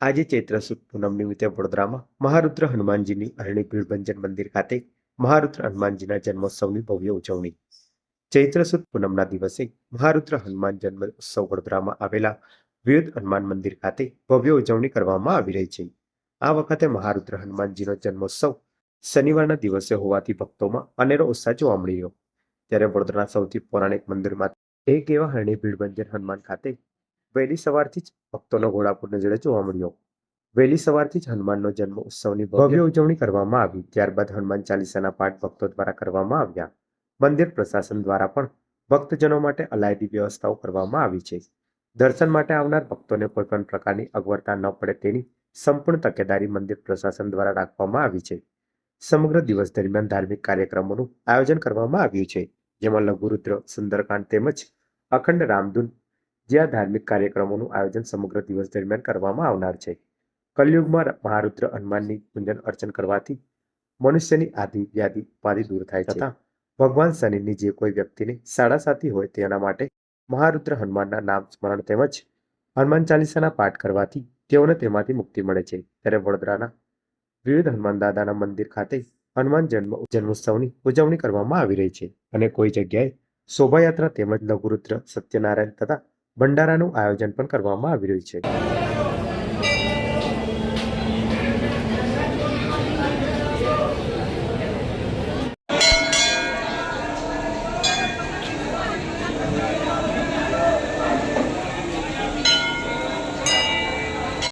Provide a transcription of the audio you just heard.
આજે ચૈત્ર સુદ પૂનમ નિમિત્તે વડોદરામાં મહારુદ્ર હનુમાનજીની અરણી ભીડભંજન મંદિર ખાતે મહારુદ્ર હનુમાનજીના જન્મોત્સવની ભવ્ય ઉજવણી. ચૈત્ર સુદ પૂનમના દિવસે મહારુદ્ર હનુમાન જન્મ ઉત્સવ વડોદરામાં આવેલા વિવિધ હનુમાન મંદિર ખાતે ભવ્ય ઉજવણી કરવામાં આવી રહી છે. આ વખતે મહારુદ્ર હનુમાનજીનો જન્મોત્સવ શનિવારના દિવસે હોવાથી ભક્તોમાં અનેરો ઉત્સાહ જોવા મળી રહ્યો. ત્યારે વડોદરાના સૌથી પૌરાણિક મંદિરમાં એક એવા હરણી ભીડભંજન હનુમાન ખાતે વહેલી સવારથી જ ભક્તોનો ઘોડાપુર નજરે જોવા મળ્યો. વહેલી સવારથી જ હનુમાનનો જન્મ ઉત્સવની ભવ્ય ઉજવણી કરવામાં આવી. ત્યારબાદ હનુમાન ચાલીસાના પાઠ ભક્તો દ્વારા કરવામાં આવ્યા. મંદિર પ્રશાસન દ્વારા પણ ભક્તજનો માટે અલાયદી વ્યવસ્થાઓ કરવામાં આવી છે. દર્શન માટે આવનાર ભક્તોને કોઈપણ પ્રકારની અગવડતા ન પડે તેની સંપૂર્ણ તકેદારી મંદિર પ્રશાસન દ્વારા રાખવામાં આવી છે. સમગ્ર દિવસ દરમિયાન ધાર્મિક કાર્યક્રમોનું આયોજન કરવામાં આવ્યું છે. જેમાં લઘુરુદ્ર, સુંદરકાંડ તેમજ અખંડ રામધૂન જ્યાં ધાર્મિક કાર્યક્રમોનું આયોજન સમગ્ર દિવસ દરમિયાન કરવામાં આવનાર છે. કલયુગમાં મહારુદ્ર હનુમાનની પૂજન અર્ચન કરવાથી મનુષ્યની આદિ વ્યાધિ ઉપાધિ દૂર થાય છે. તથા ભગવાન શનિની જે કોઈ વ્યક્તિને સાડા સાતી હોય તેના માટે મહારુદ્ર હનુમાનના નામ સ્મરણ તેમજ હનુમાન ચાલીસાના પાઠ કરવાથી તેઓને તેમાંથી મુક્તિ મળે છે. ત્યારે વડોદરાના વિવિધ હનુમાન દાદાના મંદિર ખાતે હનુમાન જન્મ જન્મોત્સવની ઉજવણી કરવામાં આવી રહી છે અને કોઈ જગ્યાએ શોભાયાત્રા તેમજ લઘુરુદ્ર સત્યનારાયણ તથા ભંડારાનું આયોજન પણ કરવામાં આવી રહ્યું છે.